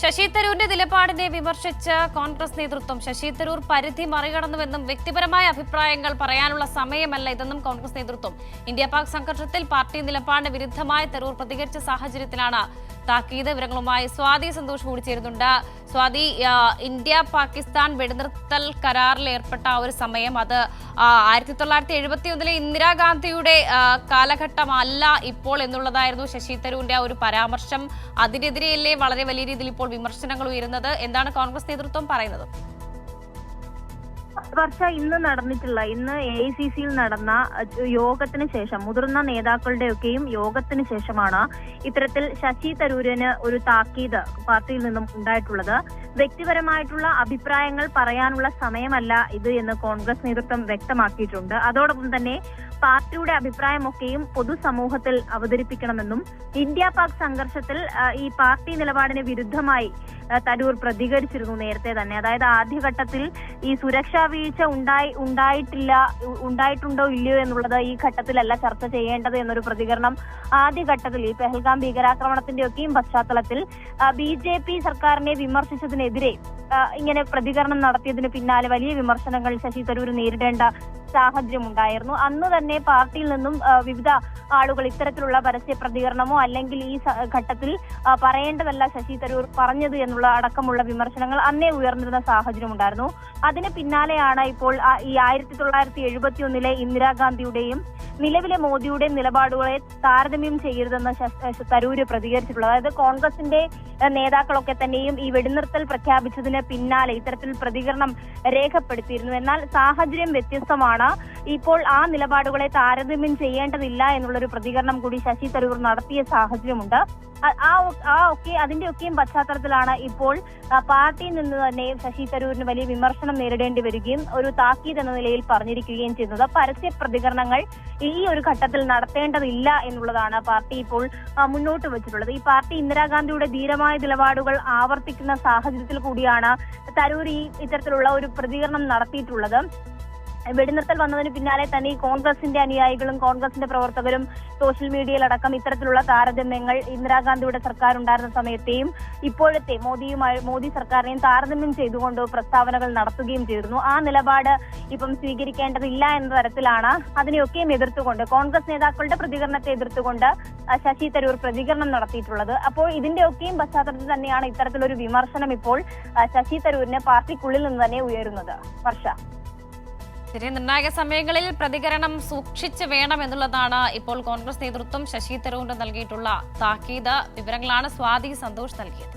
ശശി തരൂരിന്റെ നിലപാടിനെ വിമർശിച്ച് കോൺഗ്രസ് നേതൃത്വം ശശി തരൂർ പരിധി മറികടന്നുവെന്നും വ്യക്തിപരമായ അഭിപ്രായങ്ങൾ പറയാനുള്ള സമയമല്ല ഇതെന്നും കോൺഗ്രസ് നേതൃത്വം. ഇന്ത്യ പാക് സംഘർഷത്തിൽ പാർട്ടി നിലപാടിന് വിരുദ്ധമായി തരൂർ പ്രതികരിച്ച സാഹചര്യത്തിലാണ് താക്കീത് വിവരങ്ങളുമായി സ്വാതി സന്തോഷ് കൂടി ചേരുന്നുണ്ട്. സ്വാതി ഇന്ത്യ പാകിസ്ഥാൻ വെടിനിർത്തൽ കരാറിൽ ഏർപ്പെട്ട ആ ഒരു സമയം അത് ആയിരത്തി തൊള്ളായിരത്തി എഴുപത്തി ഒന്നിലെ ഇന്ദിരാഗാന്ധിയുടെ കാലഘട്ടമല്ല ഇപ്പോൾ എന്നുള്ളതായിരുന്നു ശശി തരൂരിന്റെ ആ ഒരു പരാമർശം. അതിനെതിരെയല്ലേ വളരെ വലിയ രീതിയിൽ ഇപ്പോൾ വിമർശനങ്ങൾ ഉയരുന്നത്? എന്താണ് കോൺഗ്രസ് നേതൃത്വം പറയുന്നത്? വർഷ ഇന്ന് നടന്നിട്ടുള്ള ഇന്ന് എ ഐ സി സിയിൽ നടന്ന യോഗത്തിന് ശേഷം മുതിർന്ന നേതാക്കളുടെയൊക്കെയും യോഗത്തിന് ശേഷമാണ് ഇത്തരത്തിൽ ശശി തരൂരിന് ഒരു താക്കീത് പാർട്ടിയിൽ നിന്നും ഉണ്ടായിട്ടുള്ളത്. വ്യക്തിപരമായിട്ടുള്ള അഭിപ്രായങ്ങൾ പറയാനുള്ള സമയമല്ല ഇത് എന്ന് കോൺഗ്രസ് നേതൃത്വം വ്യക്തമാക്കിയിട്ടുണ്ട്. അതോടൊപ്പം തന്നെ പാർട്ടിയുടെ അഭിപ്രായമൊക്കെയും പൊതുസമൂഹത്തിൽ അവതരിപ്പിക്കണമെന്നും ഇന്ത്യ പാക് സംഘർഷത്തിൽ ഈ പാർട്ടി നിലപാടിന് വിരുദ്ധമായി തരൂർ പ്രതികരിച്ചിരുന്നു നേരത്തെ തന്നെ. അതായത് ആദ്യഘട്ടത്തിൽ ഈ സുരക്ഷാ വീഴ്ച ഉണ്ടായി ഉണ്ടായിട്ടില്ല ഉണ്ടായിട്ടുണ്ടോ ഇല്ലയോ എന്നുള്ളത് ഈ ഘട്ടത്തിലല്ല ചർച്ച ചെയ്യേണ്ടത് എന്നൊരു പ്രതികരണം ആദ്യഘട്ടത്തിൽ ഈ പെഹൽഗാം ഭീകരാക്രമണത്തിന്റെ ഒക്കെയും പശ്ചാത്തലത്തിൽ ബി ജെ പി സർക്കാരിനെ വിമർശിച്ചതിനെതിരെ ഇങ്ങനെ പ്രതികരണം നടത്തിയതിന് പിന്നാലെ വലിയ വിമർശനങ്ങൾ ശശി തരൂർ നേരിടേണ്ട സാഹചര്യം ഉണ്ടായിരുന്നു അന്ന് തന്നെ പാർട്ടിയിൽ നിന്നും വിവിധ ആളുകൾ ഇത്തരത്തിലുള്ള പരസ്യ പ്രതികരണമോ അല്ലെങ്കിൽ ഈ ഘട്ടത്തിൽ പറയേണ്ടതല്ല ശശി തരൂർ പറഞ്ഞത് എന്നുള്ള അടക്കമുള്ള വിമർശനങ്ങൾ അന്നേ ഉയർന്നിരുന്ന സാഹചര്യം ഉണ്ടായിരുന്നു അതിന് പിന്നാലെയാണ് ഇപ്പോൾ ഈ ആയിരത്തി തൊള്ളായിരത്തി എഴുപത്തി ഒന്നിലെ ഇന്ദിരാഗാന്ധിയുടെയും നിലവിലെ മോദിയുടെ നിലപാടുകളെ താരതമ്യം ചെയ്യരുതെന്ന് തരൂര് പ്രതികരിച്ചിട്ടുള്ളത്. അതായത് കോൺഗ്രസിന്റെ നേതാക്കളൊക്കെ തന്നെയും ഈ വെടിനിർത്തൽ പ്രഖ്യാപിച്ചതിന് പിന്നാലെ ഇത്തരത്തിൽ പ്രതികരണം രേഖപ്പെടുത്തിയിരുന്നു. എന്നാൽ സാഹചര്യം വ്യത്യസ്തമാണ്. ഇപ്പോൾ ആ നിലപാടുകളെ താരതമ്യം ചെയ്യേണ്ടതില്ല എന്നുള്ളൊരു പ്രതികരണം കൂടി ശശി തരൂർ നടത്തിയ സാഹചര്യമുണ്ട്. ആ ഒക്കെ അതിന്റെ ഒക്കെയും പശ്ചാത്തലത്തിലാണ് ഇപ്പോൾ പാർട്ടിയിൽ നിന്ന് തന്നെ ശശി തരൂരിന് വലിയ വിമർശനം നേരിടേണ്ടി വരികയും ഒരു താക്കീത് എന്ന നിലയിൽ പറഞ്ഞിരിക്കുകയും ചെയ്യുന്നത്. പരസ്യ പ്രതികരണങ്ങൾ ഈ ഒരു ഘട്ടത്തിൽ നടത്തേണ്ടതില്ല എന്നുള്ളതാണ് പാർട്ടി ഇപ്പോൾ മുന്നോട്ട് വെച്ചിട്ടുള്ളത്. ഈ പാർട്ടി ഇന്ദിരാഗാന്ധിയുടെ ധീരമായ നിലപാടുകൾ ആവർത്തിക്കുന്ന സാഹചര്യത്തിൽ കൂടിയാണ് തരൂർ ഈ ഇത്തരത്തിലുള്ള ഒരു പ്രതികരണം നടത്തിയിട്ടുള്ളത്. വെടിനിർത്തൽ വന്നതിന് പിന്നാലെ തന്നെ ഈ കോൺഗ്രസിന്റെ അനുയായികളും കോൺഗ്രസിന്റെ പ്രവർത്തകരും സോഷ്യൽ മീഡിയയിലടക്കം ഇത്തരത്തിലുള്ള താരതമ്യങ്ങൾ ഇന്ദിരാഗാന്ധിയുടെ സർക്കാർ ഉണ്ടായിരുന്ന സമയത്തെയും ഇപ്പോഴത്തെ മോദിയുമായി മോദി സർക്കാരിനെയും താരതമ്യം ചെയ്തുകൊണ്ട് പ്രസ്താവനകൾ നടത്തുകയും ചെയ്തിരുന്നു. ആ നിലപാട് ഇപ്പം സ്വീകരിക്കേണ്ടതില്ല എന്ന തരത്തിലാണ് അതിനെയൊക്കെയും എതിർത്തുകൊണ്ട് കോൺഗ്രസ് നേതാക്കളുടെ പ്രതികരണത്തെ എതിർത്തുകൊണ്ട് ശശി തരൂർ പ്രതികരണം നടത്തിയിട്ടുള്ളത്. അപ്പോൾ ഇതിന്റെയൊക്കെയും പശ്ചാത്തലത്തിൽ തന്നെയാണ് ഇത്തരത്തിലൊരു വിമർശനം ഇപ്പോൾ ശശി തരൂരിന് പാർട്ടിക്കുള്ളിൽ നിന്ന് തന്നെ ഉയരുന്നത്. വർഷ. ശരി നിർണായക സമയങ്ങളിൽ പ്രതികരണം സൂക്ഷിച്ചു വേണമെന്നുള്ളതാണ് ഇപ്പോൾ കോൺഗ്രസ് നേതൃത്വം ശശി തരൂരിന് നൽകിയിട്ടുള്ള താക്കീത്. വിവരങ്ങളാണ് സ്വാതി സന്തോഷ് നൽകിയത്.